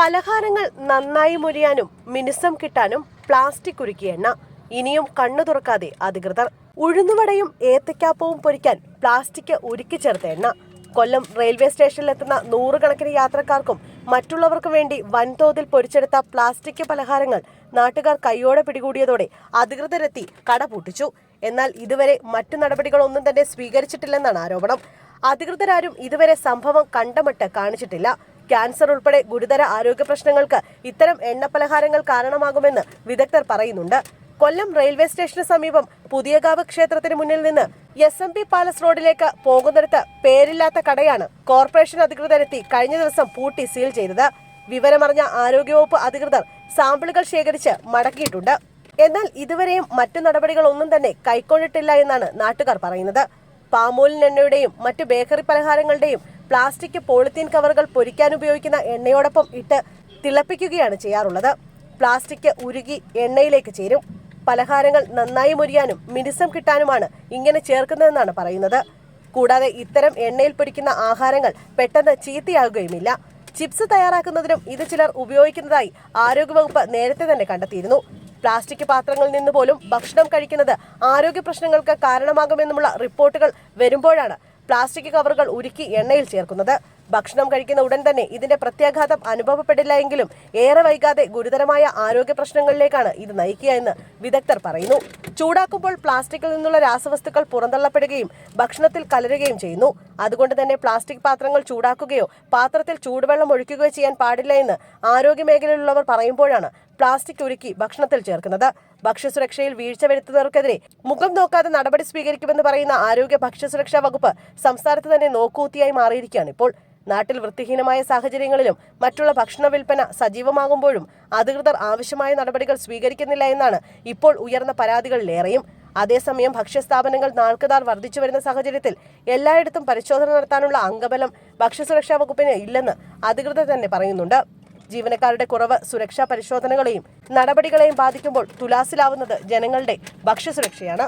പലഹാരങ്ങൾ നന്നായി മുരിയാനും മിനുസം കിട്ടാനും പ്ലാസ്റ്റിക് ഉരുക്കിയ എണ്ണ. ഇനിയും കണ്ണു തുറക്കാതെ അധികൃതർ ഉഴുന്നുവടയും ഏത്തക്കാപ്പവും പൊരിക്കാൻ പ്ലാസ്റ്റിക് ഉരുക്കി ചേർത്ത എണ്ണ. കൊല്ലം റെയിൽവേ സ്റ്റേഷനിലെത്തുന്ന നൂറുകണക്കിന് യാത്രക്കാർക്കും മറ്റുള്ളവർക്കും വേണ്ടി വൻതോതിൽ പൊരിച്ചെടുത്ത പ്ലാസ്റ്റിക് പലഹാരങ്ങൾ നാട്ടുകാർ കൈയോടെ പിടികൂടിയതോടെ അധികൃതരെത്തി കട പൂട്ടിച്ചു. എന്നാൽ ഇതുവരെ മറ്റു നടപടികളൊന്നും തന്നെ സ്വീകരിച്ചിട്ടില്ലെന്നാണ് ആരോപണം. അധികൃതരാരും ഇതുവരെ സംഭവം കണ്ടമട്ട് കാണിച്ചിട്ടില്ല. ക്യാൻസർ ഉൾപ്പെടെ ഗുരുതര ആരോഗ്യ പ്രശ്നങ്ങൾക്ക് ഇത്തരം എണ്ണപ്പലഹാരങ്ങൾ കാരണമാകുമെന്ന് വിദഗ്ധർ പറയുന്നുണ്ട്. കൊല്ലം റെയിൽവേ സ്റ്റേഷന് സമീപം പുതിയകാവ് ക്ഷേത്രത്തിന് മുന്നിൽ നിന്ന് എസ് എം പി പാലസ് റോഡിലേക്ക് പോകുന്നിടത്ത് പേരില്ലാത്ത കടയാണ് കോർപ്പറേഷൻ അധികൃതരെത്തി കഴിഞ്ഞ ദിവസം പൂട്ടി സീൽ ചെയ്തത്. വിവരമറിഞ്ഞ ആരോഗ്യവകുപ്പ് അധികൃതർ സാമ്പിളുകൾ ശേഖരിച്ച് മടക്കിയിട്ടുണ്ട്. എന്നാൽ ഇതുവരെയും മറ്റു നടപടികളൊന്നും തന്നെ കൈക്കൊണ്ടിട്ടില്ല എന്നാണ് നാട്ടുകാർ പറയുന്നത്. പാമോലിൻ എണ്ണയുടെയും മറ്റു ബേക്കറി പലഹാരങ്ങളുടെയും പ്ലാസ്റ്റിക് പോളിത്തീൻ കവറുകൾ പൊരിക്കാൻ ഉപയോഗിക്കുന്ന എണ്ണയോടൊപ്പം ഇട്ട് തിളപ്പിക്കുകയാണ് ചെയ്യാറുള്ളത്. പ്ലാസ്റ്റിക് ഉരുകി എണ്ണയിലേക്ക് ചേരും. പലഹാരങ്ങൾ നന്നായി മുരിയാനും മിനുസം കിട്ടാനുമാണ് ഇങ്ങനെ ചേർക്കുന്നതെന്നാണ് പറയുന്നത്. കൂടാതെ ഇത്തരം എണ്ണയിൽ പൊരിക്കുന്ന ആഹാരങ്ങൾ പെട്ടെന്ന് ചീത്തയാകുകയുമില്ല. ചിപ്സ് തയ്യാറാക്കുന്നതിനും ഇത് ചിലർ ഉപയോഗിക്കുന്നതായി ആരോഗ്യവകുപ്പ് നേരത്തെ തന്നെ കണ്ടെത്തിയിരുന്നു. പ്ലാസ്റ്റിക് പാത്രങ്ങളിൽ നിന്ന് പോലും ഭക്ഷണം കഴിക്കുന്നത് ആരോഗ്യ പ്രശ്നങ്ങൾക്ക് കാരണമാകുമെന്നുമുള്ള റിപ്പോർട്ടുകൾ വരുമ്പോഴാണ് പ്ലാസ്റ്റിക് കവറുകൾ ഉരുക്കി എണ്ണയിൽ ചേർക്കുന്നത്. ഭക്ഷണം കഴിക്കുന്ന ഉടൻ തന്നെ ഇതിന്റെ പ്രത്യാഘാതം അനുഭവപ്പെടില്ല എങ്കിലും ഏറെ വൈകാതെ ഗുരുതരമായ ആരോഗ്യ പ്രശ്നങ്ങളിലേക്കാണ് ഇത് നയിക്കുക എന്ന് വിദഗ്ധർ പറയുന്നു. ചൂടാക്കുമ്പോൾ പ്ലാസ്റ്റിക്കിൽ നിന്നുള്ള രാസവസ്തുക്കൾ പുറന്തള്ളപ്പെടുകയും ഭക്ഷണത്തിൽ കലരുകയും ചെയ്യുന്നു. അതുകൊണ്ട് തന്നെ പ്ലാസ്റ്റിക് പാത്രങ്ങൾ ചൂടാക്കുകയോ പാത്രത്തിൽ ചൂടുവെള്ളം ഒഴിക്കുകയോ ചെയ്യാൻ പാടില്ല എന്ന് ആരോഗ്യ മേഖലയിലുള്ളവർ പറയുമ്പോഴാണ് പ്ലാസ്റ്റിക് ഉരുക്കി ഭക്ഷണത്തിൽ ചേർക്കുന്നത്. ഭക്ഷ്യസുരക്ഷയിൽ വീഴ്ച വരുത്തുന്നവർക്കെതിരെ മുഖം നോക്കാതെ നടപടി സ്വീകരിക്കുമെന്ന് പറയുന്ന ആരോഗ്യ ഭക്ഷ്യസുരക്ഷാ വകുപ്പ് സംസ്ഥാനത്ത് തന്നെ നോക്കൂത്തിയായി മാറിയിരിക്കുകയാണ് ഇപ്പോൾ. നാട്ടിൽ വൃത്തിഹീനമായ സാഹചര്യങ്ങളിലും മറ്റുള്ള ഭക്ഷണ വിൽപ്പന സജീവമാകുമ്പോഴും അധികൃതർ ആവശ്യമായ നടപടികൾ സ്വീകരിക്കുന്നില്ല എന്നാണ് ഇപ്പോൾ ഉയർന്ന പരാതികളിലേറെയും. അതേസമയം ഭക്ഷ്യസ്ഥാപനങ്ങൾ നാൾക്കുതാൾ വർദ്ധിച്ചു വരുന്ന സാഹചര്യത്തിൽ എല്ലായിടത്തും പരിശോധന നടത്താനുള്ള അംഗബലം ഭക്ഷ്യസുരക്ഷാ വകുപ്പിന് ഇല്ലെന്ന് അധികൃതർ തന്നെ പറയുന്നുണ്ട്. ജീവനക്കാരുടെ കുറവ് സുരക്ഷാ പരിശോധനകളെയും നടപടികളെയും ബാധിക്കുമ്പോൾ തുലാസിലാവുന്നത് ജനങ്ങളുടെ ഭക്ഷ്യസുരക്ഷയാണ്.